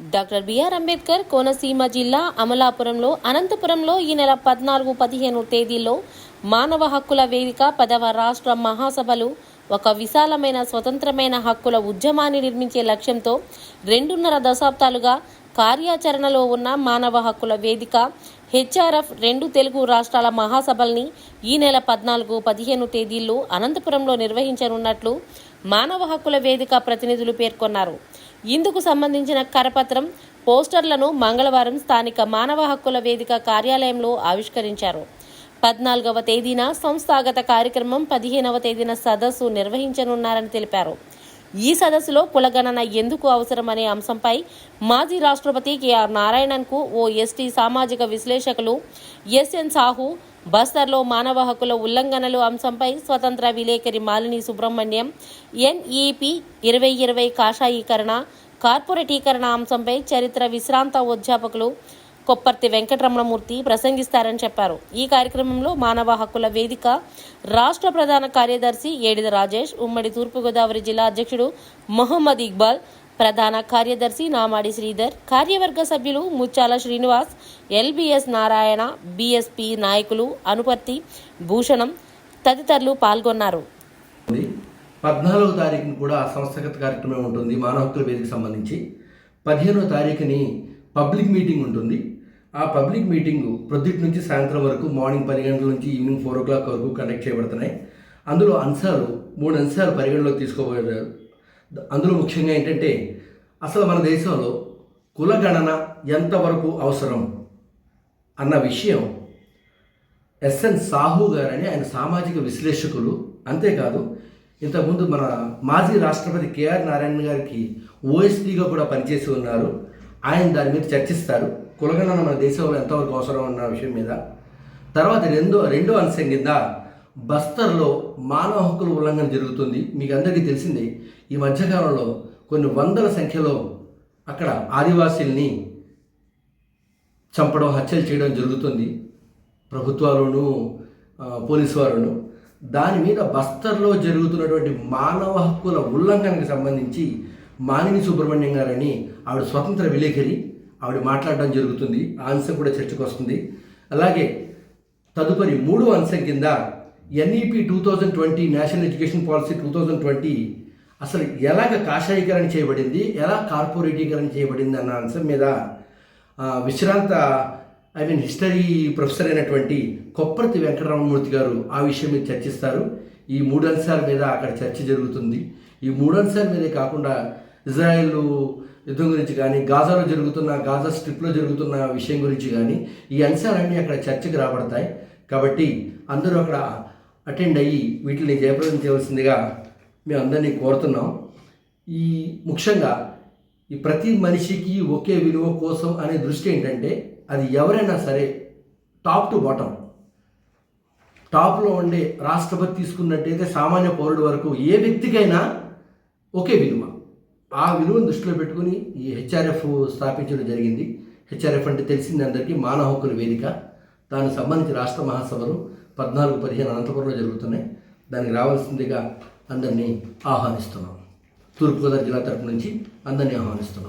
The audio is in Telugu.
డాక్టర్ బిఆర్ అంబేద్కర్ కోనసీమ జిల్లా అమలాపురంలో అనంతపురంలో ఈ నెల పద్నాలుగు పదిహేను తేదీల్లో మానవ హక్కుల వేదిక పదవ రాష్ట్ర మహాసభలు ఒక విశాలమైన స్వతంత్రమైన హక్కుల ఉద్యమాన్ని నిర్మించే లక్ష్యంతో రెండున్నర దశాబ్దాలుగా కార్యాచరణలో ఉన్న మానవ హక్కుల వేదిక హెచ్ఆర్ఎఫ్ రెండు తెలుగు రాష్ట్రాల మహాసభల్ని ఈ నెల పద్నాలుగు పదిహేను తేదీల్లో అనంతపురంలో నిర్వహించనున్నట్లు మానవ హక్కుల వేదిక ప్రతినిధులు పేర్కొన్నారు. ఇందుకు సంబంధించిన కరపత్రం పోస్టర్లను మంగళవారం స్థానిక మానవ హక్కుల వేదిక కార్యాలయంలో ఆవిష్కరించారు. పద్నాలుగవ తేదీన సంస్థాగత కార్యక్రమం పదిహేనవ తేదీన సదస్సు నిర్వహించనున్నారని తెలిపారు. ఈ సదస్సులో కులగణన ఎందుకు అవసరమనే అంశంపై మాజీ రాష్ట్రపతి కెఆర్ నారాయణన్కు ఓ ఎస్టీ సామాజిక విశ్లేషకులు ఎస్ఎన్ సాహు బస్తర్లో మానవ హక్కుల ఉల్లంఘనలు అంశంపై స్వతంత్ర విలేకరి మాలిని సుబ్రహ్మణ్యం ఎన్ఈపి ఇరవై ఇరవై కాషాయీకరణ కార్పొరేటీకరణ అంశంపై చరిత్ర విశ్రాంత అధ్యాపకులు కొప్పర్తి వెంకటరమణమూర్తి ప్రసంగిస్తారని చెప్పారు. ఈ కార్యక్రమంలో మానవ హక్కుల వేదిక రాష్ట్ర ప్రధాన కార్యదర్శి ఏడిద రాజేష్ ఉమ్మడి తూర్పుగోదావరి జిల్లా అధ్యక్షుడు మొహమ్మద్ ఇక్బాల్ ప్రధాన కార్యదర్శి నామాడి శ్రీధర్ కార్యవర్గ సభ్యులు ముచ్చాల శ్రీనివాస్ ఎల్బిఎస్ నారాయణ బిఎస్పి నాయకులు అనుపర్తి భూషణం తదితరులు పాల్గొన్నారు. పద్నాలుగో తారీఖున కూడా సంస్థాగత కార్యక్రమం ఉంటుంది మానవ హక్కుల వేదిక సంబంధించి. పదిహేనో తారీఖుని పబ్లిక్ మీటింగ్ ఉంటుంది. ఆ పబ్లిక్ మీటింగ్ ప్రొద్దుటి నుంచి సాయంత్రం వరకు మార్నింగ్ పది గంటల నుంచి ఈవినింగ్ ఫోర్ ఓ క్లాక్ వరకు కండక్ట్ చేయబడుతున్నాయి. అందులో అంశాలు మూడు అంశాలు పరిగణలోకి తీసుకోబోయారు అందులో ముఖ్యంగా ఏంటంటే అసలు మన దేశంలో కులగణన ఎంతవరకు అవసరం అన్న విషయం ఎస్ఎన్ సాహు గారని ఆయన సామాజిక విశ్లేషకులు. అంతేకాదు ఇంతకుముందు మన మాజీ రాష్ట్రపతి కేఆర్ నారాయణ గారికి ఓఎస్డీగా కూడా పనిచేసి ఉన్నారు. ఆయన దాని మీద చర్చిస్తారు. కులగణన మన దేశంలో ఎంతవరకు అవసరం ఉన్న విషయం మీద. తర్వాత రెండో రెండో అంశం కింద బస్తర్లో మానవ హక్కుల ఉల్లంఘన జరుగుతుంది. మీకు అందరికీ తెలిసింది ఈ మధ్యకాలంలో కొన్ని వందల సంఖ్యలో అక్కడ ఆదివాసీల్ని చంపడం హత్యలు చేయడం జరుగుతుంది. ప్రభుత్వాలను పోలీసు వారును. దాని మీద బస్తర్లో జరుగుతున్నటువంటి మానవ హక్కుల ఉల్లంఘనకు సంబంధించి మాలిని సుబ్రహ్మణ్యం గారని ఆవిడ స్వతంత్ర విలేకరి. ఆవిడ మాట్లాడడం జరుగుతుంది. ఆ అంశం కూడా చర్చకు వస్తుంది. అలాగే తదుపరి మూడో అంశం కింద NEP two thousand twenty national education policy two thousand twenty అసలు ఎలాగ కాషాయీకరణ చేయబడింది? ఎలా కార్పొరేటీకరణ చేయబడింది అన్న అంశం మీద విశ్రాంత ఐ మీన్ హిస్టరీ ప్రొఫెసర్ అయినటువంటి కొప్పర్తి వెంకటరామమూర్తి గారు ఆ విషయం మీద చర్చిస్తారు. ఈ మూడు అంశాల మీద అక్కడ చర్చ జరుగుతుంది. ఈ మూడు అంశాల మీదే కాకుండా ఇజ్రాయెల్ యుద్ధం గురించి కానీ గాజాలో జరుగుతున్న గాజా స్ట్రిప్లో జరుగుతున్న విషయం గురించి కానీ ఈ అంశాలన్నీ అక్కడ చర్చకు రాబడతాయి. కాబట్టి అందరూ అక్కడ అటెండ్ అయ్యి వీటిని జయప్రదం చేయవలసిందిగా మేము అందరినీ కోరుతున్నాం. ఈ ముఖ్యంగా ఈ ప్రతి మనిషికి ఒకే విలువ కోసం అనే దృష్టి ఏంటంటే అది ఎవరైనా సరే టాప్ టు బాటమ్. టాప్లో ఉండే రాష్ట్రపతి తీసుకున్నట్టయితే సామాన్య పౌరుడు వరకు ఏ వ్యక్తికైనా ఒకే విలువ. ఆ విలువను దృష్టిలో పెట్టుకుని ఈ హెచ్ఆర్ఎఫ్ స్థాపించడం జరిగింది. హెచ్ఆర్ఎఫ్ అంటే తెలిసింది అందరికీ మానవ హక్కుల వేదిక. దానికి సంబంధించి రాష్ట్ర మహాసభలు పద్నాలుగు పదిహేను అనంతపురంలో జరుగుతున్నాయి. దానికి రావాల్సిందిగా అందరినీ ఆహ్వానిస్తున్నాం. తూర్పుగోదావరి జిల్లా తరపు నుంచి అందరినీ ఆహ్వానిస్తున్నాం.